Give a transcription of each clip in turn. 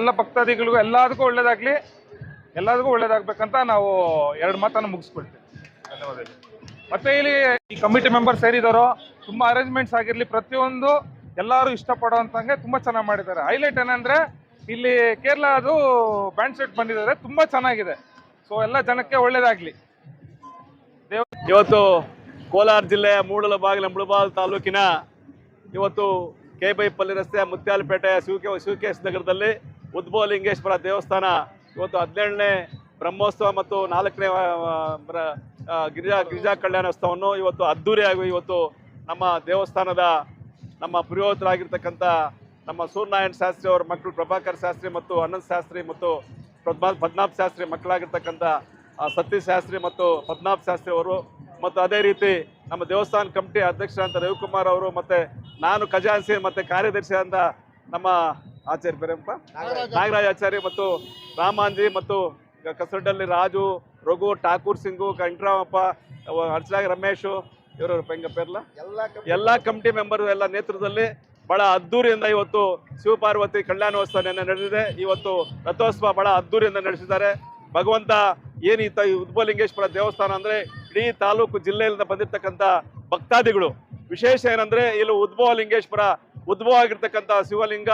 ಎಲ್ಲ ಭಕ್ತಾದಿಗಳಿಗೂ ಎಲ್ಲದಕ್ಕೂ ಒಳ್ಳೇದಾಗ್ಲಿ, ಎಲ್ಲದಕ್ಕೂ ಒಳ್ಳೇದಾಗ್ಬೇಕಂತ ನಾವು ಎರಡು ಮಾತನ್ನು ಮುಗಿಸ್ಕೊಳ್ತೀವಿ. ಧನ್ಯವಾದಗಳು. ಮತ್ತೆ ಇಲ್ಲಿ ಈ ಕಮಿಟಿ ಮೆಂಬರ್ ಸೇರಿದವರು, ತುಂಬಾ ಅರೇಂಜ್ಮೆಂಟ್ಸ್ ಆಗಿರ್ಲಿ, ಪ್ರತಿಯೊಂದು ಎಲ್ಲರೂ ಇಷ್ಟಪಡುವಂತಂಗೆ ತುಂಬಾ ಚೆನ್ನಾಗಿ ಮಾಡಿದ್ದಾರೆ. ಹೈಲೈಟ್ ಏನಂದ್ರೆ, ಇಲ್ಲಿ ಕೇರಳದು ಬ್ಯಾಂಡ್ ಸೆಟ್ ಬಂದಿದ್ದಾರೆ, ತುಂಬಾ ಚೆನ್ನಾಗಿದೆ. ಸೊ ಎಲ್ಲ ಜನಕ್ಕೆ ಒಳ್ಳೇದಾಗ್ಲಿ. ಇವತ್ತು ಕೋಲಾರ ಜಿಲ್ಲೆಯ ಮೂಡಲಬಾಗಿಲ ಮುಳಬಾಲ್ ತಾಲೂಕಿನ ಇವತ್ತು ಕೆ ಬೈಪಲ್ಲಿ ರಸ್ತೆ ಮುತ್ಯಾಲಪೇಟೆ ಶಿವಕೆ ಶಿವಕೇಶ್ ನಗರದಲ್ಲಿ ಉದ್ಭವ ಲಿಂಗೇಶ್ವರ ದೇವಸ್ಥಾನ, ಇವತ್ತು ಹದಿನೇಳನೇ ಬ್ರಹ್ಮೋತ್ಸವ ಮತ್ತು ನಾಲ್ಕನೇ ಗಿರಿಜಾ ಗಿರಿಜಾ ಕಲ್ಯಾಣೋತ್ಸವವನ್ನು ಇವತ್ತು ಅದ್ದೂರಿಯಾಗಿ ಇವತ್ತು ನಮ್ಮ ದೇವಸ್ಥಾನದ ನಮ್ಮ ಪುರೋಹಿತರಾಗಿರ್ತಕ್ಕಂಥ ನಮ್ಮ ಸೂರ್ಯನಾರಾಯಣ ಶಾಸ್ತ್ರಿ ಅವರ ಮಕ್ಕಳು, ಪ್ರಭಾಕರ್ ಶಾಸ್ತ್ರಿ ಮತ್ತು ಅನಂತ್ ಶಾಸ್ತ್ರಿ ಮತ್ತು ಪದ್ಮಾ, ಪದ್ಮನಾಭ್ ಶಾಸ್ತ್ರಿ ಮಕ್ಕಳಾಗಿರ್ತಕ್ಕಂಥ ಸತೀಶ್ ಶಾಸ್ತ್ರಿ ಮತ್ತು ಪದ್ಮನಾಭ್ ಶಾಸ್ತ್ರಿ ಅವರು ಮತ್ತು ಅದೇ ರೀತಿ ನಮ್ಮ ದೇವಸ್ಥಾನ ಕಮಿಟಿ ಅಧ್ಯಕ್ಷರಾದಂಥ ರವಿಕುಮಾರ್ ಅವರು ಮತ್ತು ನಾನು ಖಜಾನ್ಸಿ ಮತ್ತು ಕಾರ್ಯದರ್ಶಿ ಅಂತ ನಮ್ಮ ಆಚಾರ್ಯ ಬೇರೆಪ್ಪ ನಾಗರಾಜ್ ಆಚಾರ್ಯ. ಮತ್ತು ರಾಮಾಂಜಿ ಮತ್ತು ಕಸರಡ್ಡಲ್ಲಿ ರಾಜು ರಘು ಠಾಕೂರ್ ಸಿಂಗು ಕಂಟ್ರಾಮಪ್ಪ ಅರ್ಚನಾಗ ರಮೇಶು ಇವರು ಪೆಂಗಪ್ಪೆರ್ಲ ಎಲ್ಲ ಕಮಿಟಿ ಮೆಂಬರ್ ಎಲ್ಲ ನೇತೃತ್ವದಲ್ಲಿ ಬಹಳ ಅದ್ದೂರಿಯಿಂದ ಇವತ್ತು ಶಿವಪಾರ್ವತಿ ಕಲ್ಯಾಣೋತ್ಸವ ನಿನ್ನೆ ನಡೆದಿದೆ. ಇವತ್ತು ರಥೋತ್ಸವ ಬಹಳ ಅದ್ದೂರಿಯಿಂದ ನಡೆಸಿದ್ದಾರೆ. ಭಗವಂತ ಏನಿತ್ತ ಈ ಉದ್ಭವಲಿಂಗೇಶ್ವರ ದೇವಸ್ಥಾನ ಅಂದ್ರೆ ಇಡೀ ತಾಲೂಕು ಜಿಲ್ಲೆಯಿಂದ ಬಂದಿರತಕ್ಕಂಥ ಭಕ್ತಾದಿಗಳು. ವಿಶೇಷ ಏನಂದ್ರೆ ಇಲ್ಲಿ ಉದ್ಭವ ಲಿಂಗೇಶ್ವರ ಉದ್ಭವ ಆಗಿರ್ತಕ್ಕಂಥ ಶಿವಲಿಂಗ,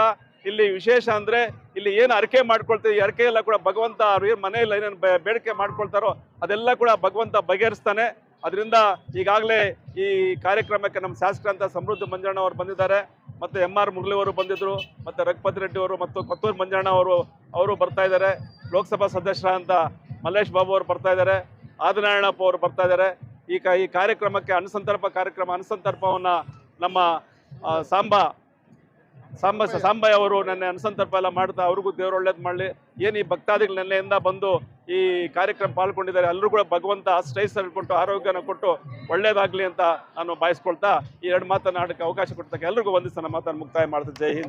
ಇಲ್ಲಿ ವಿಶೇಷ ಅಂದ್ರೆ ಇಲ್ಲಿ ಏನು ಅರಕೆ ಮಾಡ್ಕೊಳ್ತೀವಿ ಈ ಅರಕೆ ಎಲ್ಲ ಕೂಡ ಭಗವಂತ ಅವ್ರು ಏನು ಮನೆಯಲ್ಲಿ ಏನೇನು ಬೇಡಿಕೆ ಮಾಡ್ಕೊಳ್ತಾರೋ ಅದೆಲ್ಲ ಕೂಡ ಭಗವಂತ ಬಗೆಹರಿಸ್ತಾನೆ. ಅದರಿಂದ ಈಗಾಗಲೇ ಈ ಕಾರ್ಯಕ್ರಮಕ್ಕೆ ನಮ್ಮ ಶಾಸಕರಂತ ಸಮೃದ್ಧ ಮಂಜಣ್ಣ ಅವರು ಬಂದಿದ್ದಾರೆ. ಮತ್ತು ಎಂ ಆರ್ ಮುರಳಿ ಅವರು ಬಂದಿದ್ದರು ಮತ್ತು ರಘುಪತಿ ರೆಡ್ಡಿ ಅವರು ಮತ್ತು ಕೊತ್ತೂರು ಮಂಜಣ್ಣ ಅವರು ಅವರು ಬರ್ತಾ ಇದ್ದಾರೆ. ಲೋಕಸಭಾ ಸದಸ್ಯರಾದಂಥ ಮಲ್ಲೇಶ್ ಬಾಬು ಅವರು ಬರ್ತಾ ಇದ್ದಾರೆ, ಆದಿನಾರಾಯಣಪ್ಪ ಅವರು ಬರ್ತಾ ಇದ್ದಾರೆ. ಈ ಕ ಈ ಕಾರ್ಯಕ್ರಮಕ್ಕೆ ಅನುಸಂತರ್ಪ ಕಾರ್ಯಕ್ರಮ ಅನುಸಂತರ್ಪವನ್ನು ನಮ್ಮ ಸಾಂಬ ಸಾಂಬ ಸಾಂಬಾಯಿ ಅವರು ನನ್ನ ಅನುಸಂತರ್ಪ ಎಲ್ಲ ಮಾಡ್ತಾ ಅವ್ರಿಗೂ ದೇವ್ರು ಒಳ್ಳೇದು ಮಾಡಲಿ. ಏನು ಈ ಭಕ್ತಾದಿಗಳು ನೆನ್ನೆಯಿಂದ ಬಂದು ಈ ಕಾರ್ಯಕ್ರಮ ಪಾಲ್ಗೊಂಡಿದ್ದಾರೆ ಎಲ್ಲರೂ ಕೂಡ ಭಗವಂತ ಸ್ಟೈಸ್ ಕೊಟ್ಟು ಆರೋಗ್ಯನ ಕೊಟ್ಟು ಒಳ್ಳೇದಾಗಲಿ ಅಂತ ನಾನು ಬಾಯಿಸ್ಕೊಳ್ತಾ ಈ ಎರಡು ಮಾತನ್ನು ಆಡೋಕ್ಕೆ ಅವಕಾಶ ಕೊಡ್ತಕ್ಕೆ ಎಲ್ರಿಗೂ ಒಂದಿಸ ನನ್ನ ಮಾತನ್ನು ಮುಕ್ತಾಯ ಮಾಡ್ತಾ ಜೈ ಹಿಂದ್.